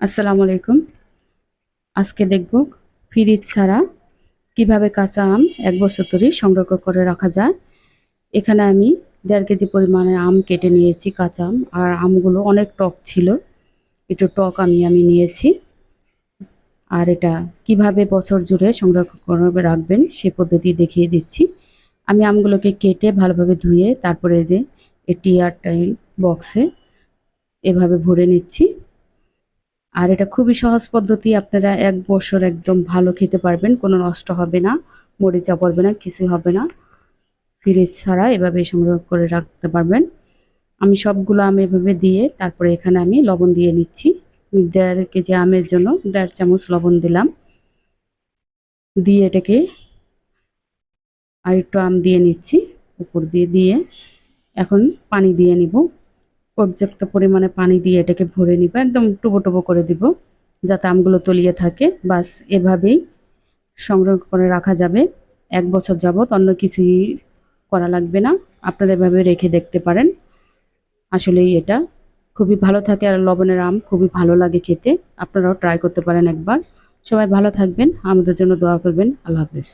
আসসালামু আলাইকুম। আজকে দেখব ফ্রিজ ছাড়া কীভাবে কাঁচা আম এক বছর ধরে সংরক্ষণ করে রাখা যায়। এখানে আমি দেড় কেজি পরিমাণে আম কেটে নিয়েছি কাঁচা আম, আর আমগুলো অনেক টক ছিল। একটু টক আমি আমি নিয়েছি। আর এটা কীভাবে বছর জুড়ে সংরক্ষণ করে রাখবেন সে পদ্ধতি দেখিয়ে দিচ্ছি। আমি আমগুলোকে কেটে ভালোভাবে ধুয়ে তারপরে যে এটি এয়ারটাইল বক্সে এভাবে ভরে নিচ্ছি। আর এটা খুবই সহজ পদ্ধতি, আপনারা এক বছর একদম ভালো খেতে পারবেন, কোনো নষ্ট হবে না, মরিচা পড়বে না কিছু হবে না। ফ্রিজ ছাড়া এভাবে সংগ্রহ করে রাখতে পারবেন। আমি সবগুলো আম এভাবে দিয়ে, তারপরে এখানে আমি লবণ দিয়ে নিচ্ছি। দেড় কেজি আমের জন্য দেড় চামচ লবণ দিলাম। দিয়ে এটাকে আর একটু আম দিয়ে নিচ্ছি, উপর দিয়ে দিয়ে। এখন পানি দিয়ে নিব। পর্যাপ্ত পরিমাণে পানি দিয়ে এটাকে ভরে নিব, একদম টুবো টুবো করে দিব, যাতে আমগুলো তলিয়ে থাকে। বাস এভাবেই সংগ্রহ করে রাখা যাবে। এক বছর যাবৎ অন্য কিছুই করা লাগবে না। আপনারা এভাবে রেখে দেখতে পারেন। আসলেই এটা খুবই ভালো থাকে আর লবণের আম খুবই ভালো লাগে খেতে। আপনারাও ট্রাই করতে পারেন একবার। সবাই ভালো থাকবেন, আমাদের জন্য দোয়া করবেন। আল্লাহ হাফেজ।